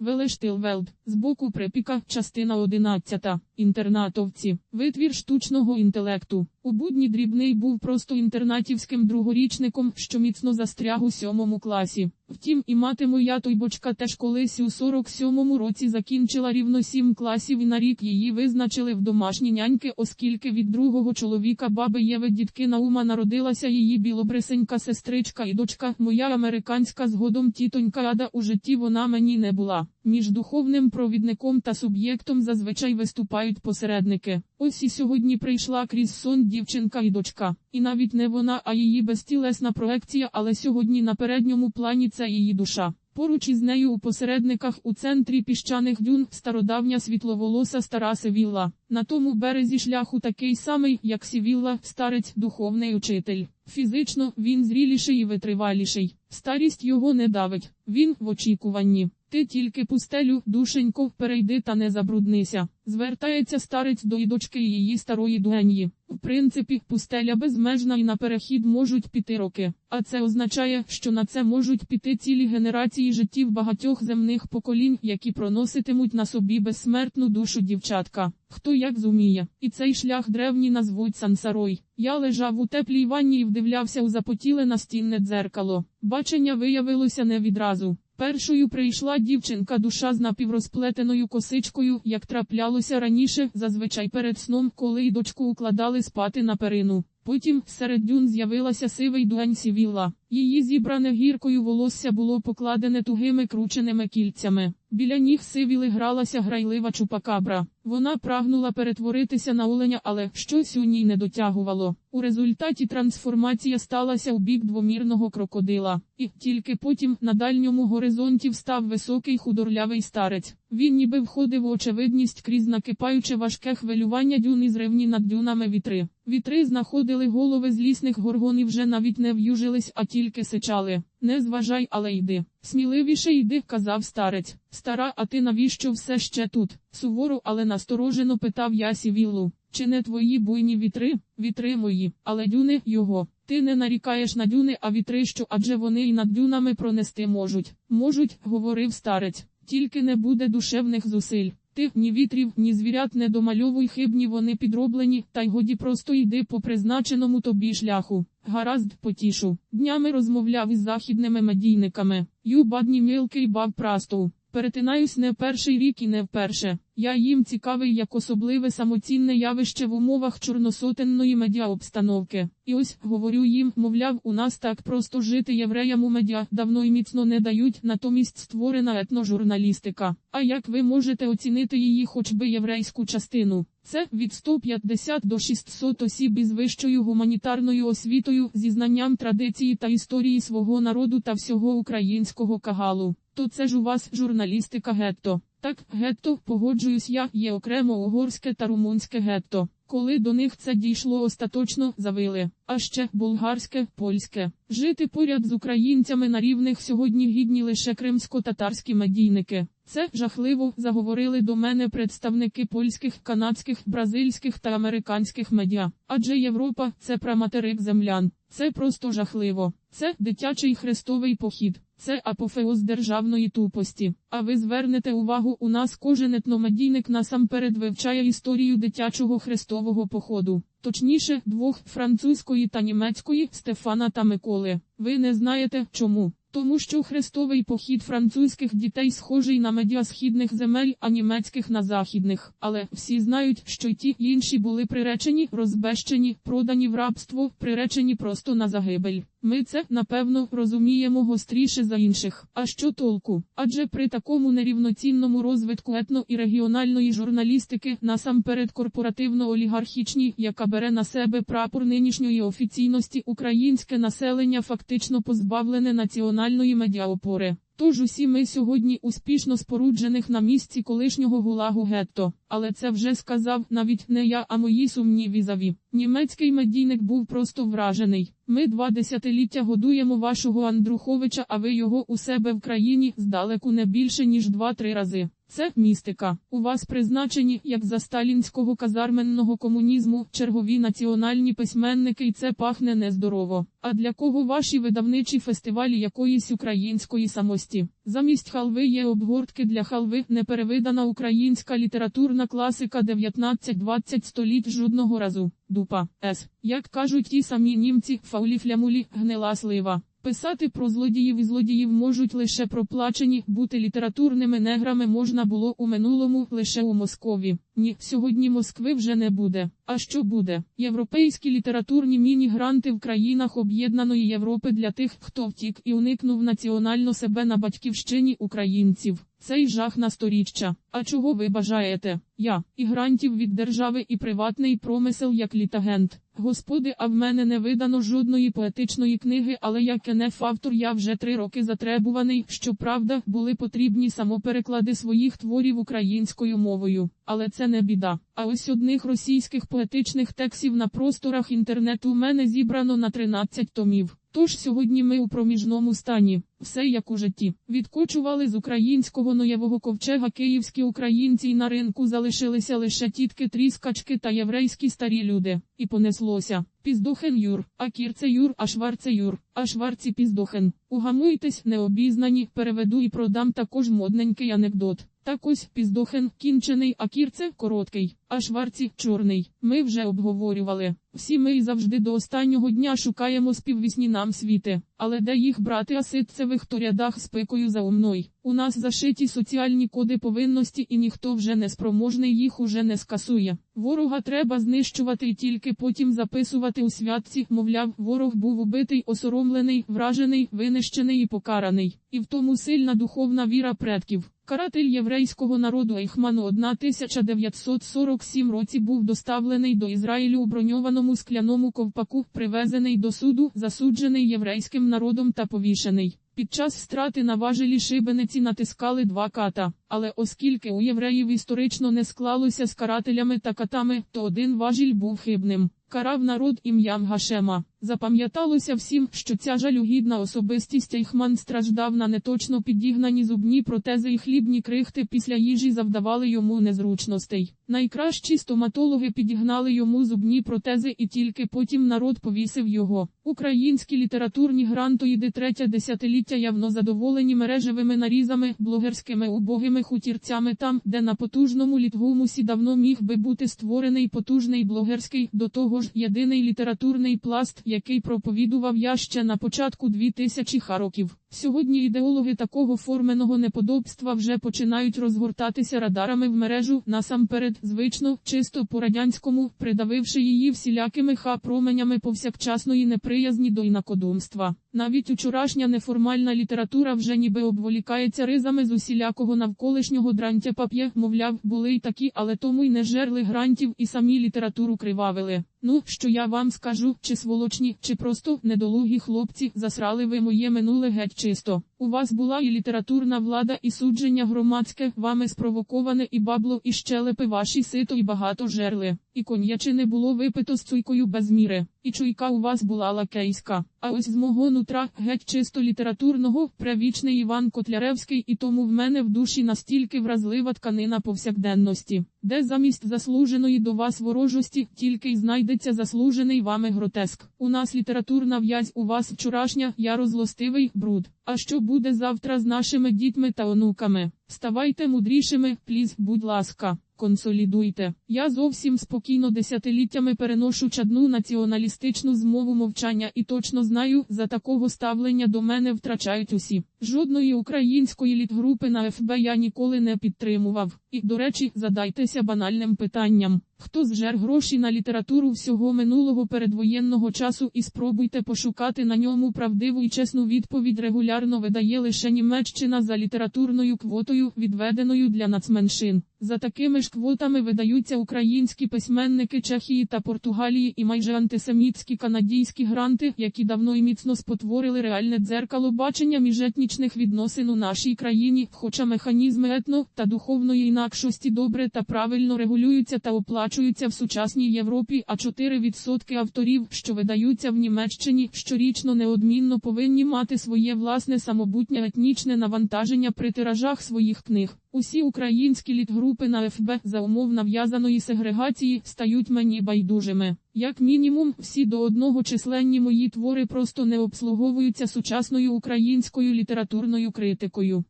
Велештилвелд, боку припіка, частина 11. Інтернатовці, витвір штучного інтелекту. У будні дрібний був просто інтернатівським другорічником, що міцно застряг у сьомому класі. Втім, і мати моя тойбочка теж колись у 47-му році закінчила рівно сім класів і на рік її визначили в домашні няньки, оскільки від другого чоловіка баби Єви дітки Наума народилася її білобрисенька сестричка і дочка, моя американська згодом тітонька Ада у житті вона мені не була. Між духовним провідником та суб'єктом зазвичай виступають посередники. Ось і сьогодні прийшла крізь сон дівчинка і дочка. І навіть не вона, а її безтілесна проекція, але сьогодні на передньому плані це її душа. Поруч із нею у посередниках у центрі піщаних дюн стародавня світловолоса стара Севілла. На тому березі шляху такий самий, як Сівілла, старець, духовний учитель. Фізично він зріліший і витриваліший. Старість його не давить, він в очікуванні. Ти тільки пустелю, душенько, перейди та не забруднися. Звертається старець до дочки її старої дуеньї. В принципі, пустеля безмежна і на перехід можуть піти роки. А це означає, що на це можуть піти цілі генерації життів багатьох земних поколінь, які проноситимуть на собі безсмертну душу дівчатка. Хто як зуміє. І цей шлях древні назвуть сансарой. Я лежав у теплій ванні і вдивлявся у запотіле настінне дзеркало. Бачення виявилося не відразу. Першою прийшла дівчинка душа з напіврозплетеною косичкою, як траплялося раніше, зазвичай перед сном, коли й дочку укладали спати на перину. Потім серед дюн з'явилася сивий дуань сівіла. Її зібране гіркою волосся було покладене тугими крученими кільцями. Біля ніг сивіли гралася грайлива чупакабра. Вона прагнула перетворитися на оленя, але щось у ній не дотягувало. У результаті трансформація сталася у бік двомірного крокодила, і тільки потім на дальньому горизонті встав високий худорлявий старець. Він ніби входив у очевидність крізь накипаюче важке хвилювання дюн і зривні над дюнами вітри. Вітри знаходили голови злісних горгонів вже навіть не в'южились, а тільки сичали. Не зважай, але йди. Сміливіше йди, казав старець. Стара, а ти навіщо все ще тут? Суворо, але насторожено питав я Сівіллу. Чи не твої буйні вітри? Вітри мої, але дюни його. Ти не нарікаєш на дюни, а вітри що, адже вони й над дюнами пронести можуть. Можуть, говорив старець. Тільки не буде душевних зусиль. Тих ні вітрів, ні звірят не домальовуй хибні вони підроблені, та й годі просто йди по призначеному тобі шляху. Гаразд потішу. Днями розмовляв із західними медійниками. Юбадні мілкий бав прастов. Перетинаюсь не перший рік і не вперше. Я їм цікавий як особливе самоцінне явище в умовах чорносотенної медіаобстановки. І ось говорю їм, мовляв, у нас так просто жити євреям у медіа давно і міцно не дають, натомість створена етножурналістика. А як ви можете оцінити її хоч би єврейську частину? Це від 150 до 600 осіб із вищою гуманітарною освітою, зі знанням традиції та історії свого народу та всього українського кагалу. То це ж у вас журналістика гетто. Так, гетто, погоджуюсь я, є окремо угорське та румунське гетто. Коли до них це дійшло остаточно, завили, а ще болгарське, польське. Жити поряд з українцями на рівних сьогодні гідні лише кримсько-татарські медійники. Це жахливо, заговорили до мене представники польських, канадських, бразильських та американських медіа. Адже Європа це праматерик землян. Це просто жахливо. Це дитячий хрестовий похід. Це апофеоз державної тупості. А ви звернете увагу, у нас кожен етномедійник насамперед вивчає історію дитячого хрестового походу. Точніше, двох французької та німецької Стефана та Миколи. Ви не знаєте чому? Тому що хрестовий похід французьких дітей схожий на медіа східних земель, а німецьких на західних. Але всі знають, що ті інші були приречені, розбещені, продані в рабство, приречені просто на загибель. Ми це, напевно, розуміємо гостріше за інших. А що толку? Адже при такому нерівноцінному розвитку етно і регіональної журналістики, насамперед корпоративно-олігархічній, яка бере на себе прапор нинішньої офіційності, українське населення фактично позбавлене національної медіаопори. Тож усі ми сьогодні успішно споруджених на місці колишнього гулагу гетто. Але це вже сказав навіть не я, а мої сумні візаві. Німецький медійник був просто вражений. Ми два десятиліття годуємо вашого Андруховича, а ви його у себе в країні здалеку не більше ніж два-три рази. Це містика. У вас призначені, як за сталінського казарменного комунізму, чергові національні письменники, і це пахне нездорово. А для кого ваші видавничі фестивалі якоїсь української самості? Замість халви є обгортки для халви, неперевидана українська літературна класика 19-20 століть жодного разу. Дупа С. Як кажуть ті самі німці, фаулі-флямулі, гнила слива. Писати про злодіїв і злодіїв можуть лише проплачені, бути літературними неграми можна було у минулому лише у Москові. Ні, сьогодні Москви вже не буде. А що буде? Європейські літературні міні-гранти в країнах Об'єднаної Європи для тих, хто втік і уникнув національно себе на батьківщині українців. Цей жах на сторіччя. А чого ви бажаєте? Я і грантів від держави, і приватний промисел як літагент. Господи, а в мене не видано жодної поетичної книги, але як НФ автор я вже три роки затребуваний. Щоправда, були потрібні самопереклади своїх творів українською мовою. Але це не біда. А ось одних російських поетичних текстів на просторах інтернету у мене зібрано на 13 томів. Тож сьогодні ми у проміжному стані, все як у житті. Відкочували з українського ноєвого ковчега київські українці і на ринку залишилися лише тітки, тріскачки та єврейські старі люди. І понеслося. Піздохен Юр, а кірце Юр, а шварце Юр, а шварці піздохен. Угамуйтесь, необізнані, переведу і продам також модненький анекдот. Так ось піздохен кінчений, а кірце короткий, а шварці чорний. Ми вже обговорювали. Всі ми і завжди до останнього дня шукаємо співвісні нам світи, але де їх брати а ситцевих то рядах з пикою за умною. У нас зашиті соціальні коди повинності і ніхто вже не спроможний їх уже не скасує. Ворога треба знищувати і тільки потім записувати у святці, мовляв, ворог був убитий, осоромлений, вражений, винищений і покараний. І в тому сильна духовна віра предків. Каратель єврейського народу Ейхману 1947 році був доставлений до Ізраїлю у броньованому скляному ковпаку, привезений до суду, засуджений єврейським народом та повішений. Під час страти на важелі шибениці натискали два ката, але оскільки у євреїв історично не склалося з карателями та катами, то один важіль був хибним. Карав народ ім'ям Гашема. Запам'яталося всім, що ця жалюгідна особистість Ейхман страждав на неточно підігнані зубні протези і хлібні крихти після їжі завдавали йому незручностей. Найкращі стоматологи підігнали йому зубні протези і тільки потім народ повісив його. Українські літературні грантоїди третє десятиліття явно задоволені мережевими нарізами, блогерськими убогими хутірцями там, де на потужному літгумусі давно міг би бути створений потужний блогерський, до того ж єдиний літературний пласт який проповідував я ще на початку 2000 років. Сьогодні ідеологи такого форменого неподобства вже починають розгортатися радарами в мережу насамперед, звично, чисто по радянському, придавивши її всілякими ха-променями повсякчасної неприязні до інакодумства. Навіть учорашня неформальна література вже ніби обволікається ризами з усілякого навколишнього дрантя пап'є, мовляв, були й такі, але тому й не жерли грантів і самі літературу кривавили. Ну, що я вам скажу, чи сволочні, чи просто недолугі хлопці, засрали ви моє минуле геть чисто. У вас була і літературна влада, і судження громадське, вами спровоковане і бабло, і щелепи ваші сито, і багато жерли. І коньячини було випито з цуйкою без міри. І чуйка у вас була лакейська. А ось з мого нутра, геть чисто літературного, правічний Іван Котляревський, і тому в мене в душі настільки вразлива тканина повсякденності, де замість заслуженої до вас ворожості, тільки й знайдеться заслужений вами гротеск. У нас літературна в'язь, у вас вчорашня, я розлостивий бруд. А що буде завтра з нашими дітьми та онуками? Ставайте мудрішими, пліз, будь ласка. Консолідуйте. Я зовсім спокійно десятиліттями переношу чадну націоналістичну змову мовчання і точно знаю, за такого ставлення до мене втрачають усі. Жодної української літгрупи на ФБ я ніколи не підтримував. І, до речі, задайтеся банальним питанням. Хто зжер гроші на літературу всього минулого передвоєнного часу і спробуйте пошукати на ньому правдиву і чесну відповідь регулярно видає лише Німеччина за літературною квотою, відведеною для нацменшин. За такими ж квотами видаються українські письменники Чехії та Португалії і майже антисемітські канадійські гранти, які давно і міцно спотворили реальне дзеркало бачення міжетнічних відносин у нашій країні, хоча механізми етно та духовної інакшості добре та правильно регулюються та оплачуються в сучасній Європі, а 4% авторів, що видаються в Німеччині, щорічно неодмінно повинні мати своє власне самобутнє етнічне навантаження при тиражах своїх книг. Усі українські літгрупи на ФБ за умов нав'язаної сегрегації стають мені байдужими. Як мінімум, всі до одного численні мої твори просто не обслуговуються сучасною українською літературною критикою.